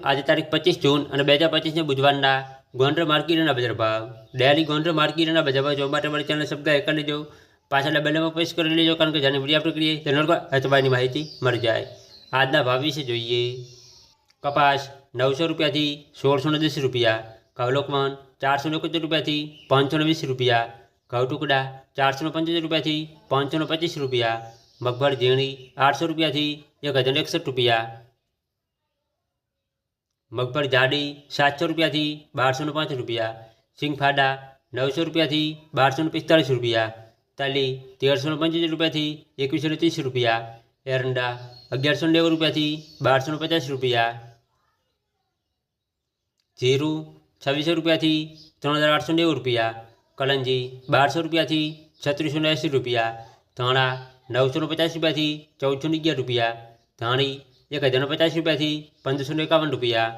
આજે તારીખ પચીસ જૂન અને બે હજાર પચીસને બુધવારના ગોંડલ માર્કેટના બજાર ભાવ ડેલી ગોંડલ માર્કેટના બજાર ભાવ જોવા માટે મારી ચેનલ સબસ્ક્રાઈબ કરી લેજો પાછળના બેલમાં પ્રેસ કરી લેજો કારણ કે જેને વિડીયો આપણે કરીએ તેના પર હચબાની માહિતી મળી જાય આજના ભાવ વિશે જોઈએ કપાસ નવસો રૂપિયાથી સોળસો ને દસ રૂપિયા કવલોકમન ચારસો ને એકોતેર રૂપિયાથી પાંચસો ને વીસ રૂપિયા ઘઉં ટુકડા ચારસો ને પંચોતેર રૂપિયાથી પાંચસો ને પચીસ રૂપિયા મગફળી ઝીણી આઠસો રૂપિયાથી એક હજાર ને એકસઠ રૂપિયા મગફળી જાડી સાતસો રૂપિયાથી બારસો ને પાંચ રૂપિયા સિંગફાડા નવસો રૂપિયાથી બારસો ને પિસ્તાળીસ રૂપિયા તાલી તેરસો ને પંચોતેર રૂપિયાથી એકવીસો ને ત્રીસ રૂપિયા એરંડા અગિયારસો ને નેવું રૂપિયાથી બારસો ને પચાસ રૂપિયા જીરું છવ્વીસો રૂપિયાથી ત્રણ હજાર આઠસો નેવું રૂપિયા કલંજી બારસો રૂપિયાથી છત્રીસો ને એંસી રૂપિયા ધાણા નવસો ને પચાસ રૂપિયાથી ચૌદસો ને અગિયાર રૂપિયા ધાણી એક હજાર ને પચાસ રૂપિયાથી પંદરસો ને એકાવન રૂપિયા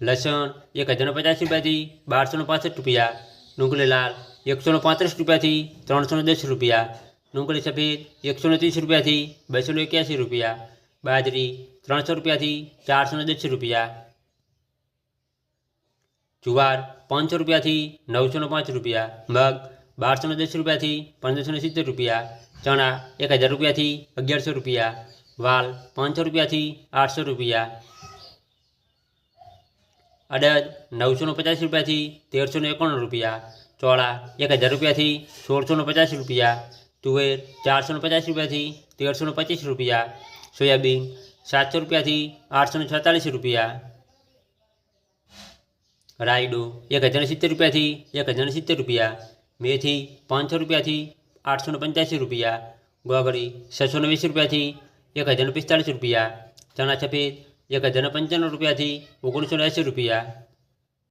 લસણ એક હજાર ને પચાસ રૂપિયાથી બારસો ને પાસઠ રૂપિયા ડુંગળી લાલ એકસો ને પાંત્રીસ રૂપિયાથી ત્રણસો ને દસ રૂપિયા ડુંગળી સફેદ એકસો ને ત્રીસ રૂપિયાથી બસો ને એક્યાસી રૂપિયા બાજરી ત્રણસો રૂપિયાથી ચારસો ને દસ રૂપિયા જુવાર પાંચસો રૂપિયાથી નવસો ને પાંચ રૂપિયા મગ બારસો ને દસ રૂપિયાથી પંદરસો ને સિત્તેર રૂપિયા ચણા એક હજાર રૂપિયાથી અગિયારસો રૂપિયા વાલ પાંચસો રૂપિયાથી આઠસો રૂપિયા અડદ નવસો ને પચાસ રૂપિયાથી તેરસો ને એકાણું રૂપિયા ચોળા એક હજાર રૂપિયાથી સોળસો ને પચાસ રૂપિયા તુવેર ચારસો ને પચાસ રૂપિયાથી તેરસો ને પચીસ રૂપિયા સોયાબીન સાતસો રૂપિયાથી આઠસો ને છેતાલીસ રૂપિયા રાયડો એક હજાર સિત્તેર રૂપિયાથી એક હજાર સિત્તેર રૂપિયા મેથી પાંચસો રૂપિયાથી આઠસો પંચ્યાસી રૂપિયા, ગોગળી છસો ને વીસ રૂપિયાથી એક હજાર પિસ્તાળીસ રૂપિયા ચણા સફેદ એક હજાર પંચાણું રૂપિયાથી ઓગણીસો એંસી રૂપિયા